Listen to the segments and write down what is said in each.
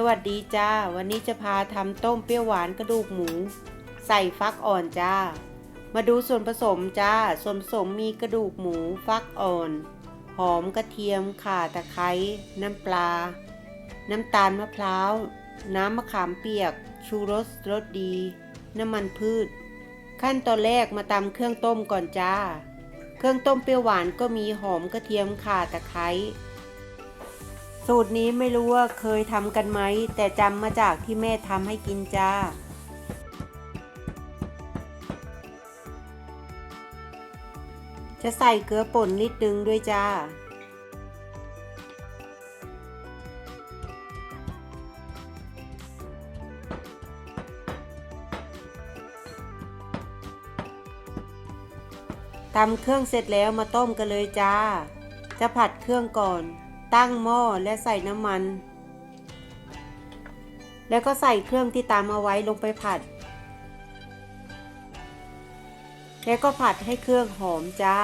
สวัสดีจ้า วันนี้จะพาทำต้มเปรี้ยวหวานกระดูกหมู ใส่ฟักอ่อนจ้า มาดูส่วนผสมจ้า ส่วนผสมมีกระดูกหมูฟักอ่อน หอมกระเทียมข่าตะไคร้น้ำปลา น้ำตาลมะพร้าว น้ำมะขามเปียก ชูรสรสดี น้ำมันพืช ขั้นตอนแรกมาตำเครื่องต้มก่อนจ้า เครื่องต้มเปรี้ยวหวานก็มีหอมกระเทียมข่าตะไคร้ สูตรนี้ไม่รู้ว่าเคยทำกันไหม แต่จำมาจากที่แม่ทำให้กินจ้า จะใส่เกลือป่นนิดนึงด้วยจ้าตำเครื่องเสร็จแล้วมาต้มกันเลยจ้า จะผัดเครื่องก่อน ตั้งหม้อและใส่น้ำมัน แล้วก็ใส่เครื่องที่ตามเอาไว้ลงไปผัด แล้วก็ผัดให้เครื่องหอมจ้า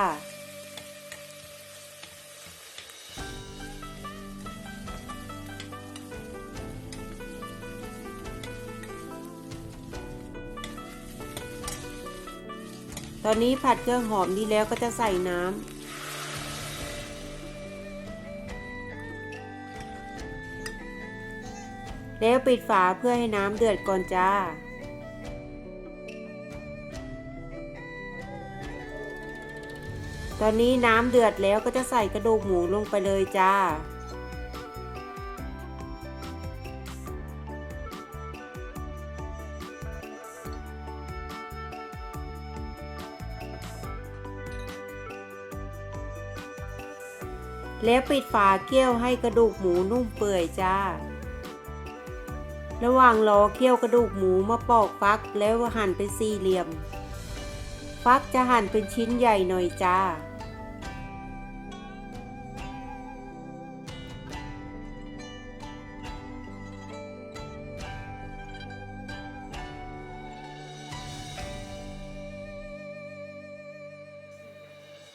ตอนนี้ผัดเครื่องหอมดีแล้วก็จะใส่น้ำ แล้วปิดฝาเพื่อให้น้ำเดือดก่อนจ้า ตอนนี้น้ำเดือดแล้วก็จะใส่กระดูกหมูลงไปเลยจ้าแล้วปิดฝาเคี่ยวให้กระดูกหมูนุ่มเปื่อยจ้า ระหว่างรอเคี่ยวกระดูกหมูมาปอกฟักแล้วหั่นเป็นสี่เหลี่ยม ฟักจะหั่นเป็นชิ้นใหญ่หน่อยจ้า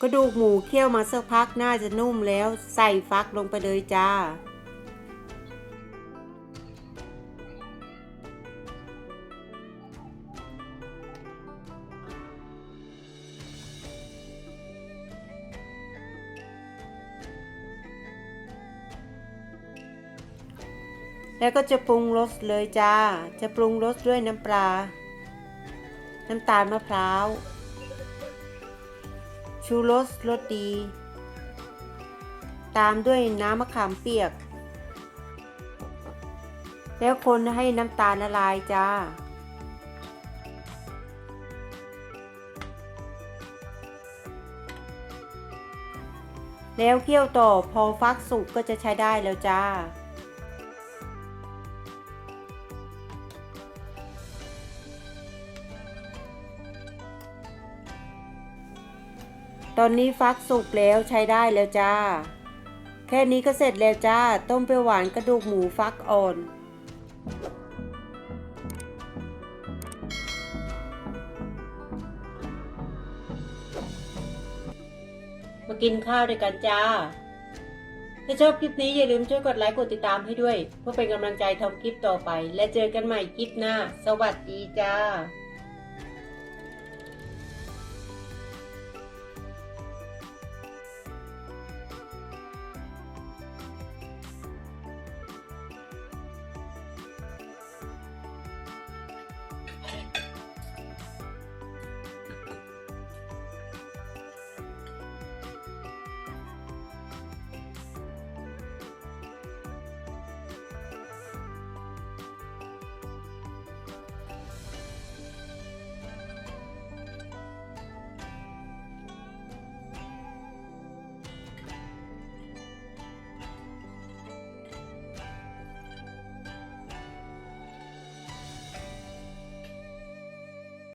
กระดูกหมูเคี่ยวมาสักพักน่าจะนุ่มแล้วใส่ฟักลงไปเลยจ้า แล้วก็จะปรุงรสเลยจ้า จะปรุงรสด้วยน้ำปลา น้ำตาลมะพร้าว ชูรสรสดี ตามด้วยน้ำมะขามเปียก แล้วคนให้น้ำตาลละลายจ้าแล้วเคี่ยวต่อพอฟักสุกก็จะใช้ได้แล้วจ้า ตอนนี้ฟักสุกแล้วใช้ได้แล้วจ้า แค่นี้ก็เสร็จแล้วจ้า ต้มเปรี้ยวหวานกระดูกหมูฟักอ่อนมากินข้าวด้วยกันจ้า ถ้าชอบคลิปนี้อย่าลืมช่วยกดไลค์กดติดตามให้ด้วย เพื่อเป็นกำลังใจทำคลิปต่อไป และเจอกันใหม่คลิปหน้า สวัสดีจ้า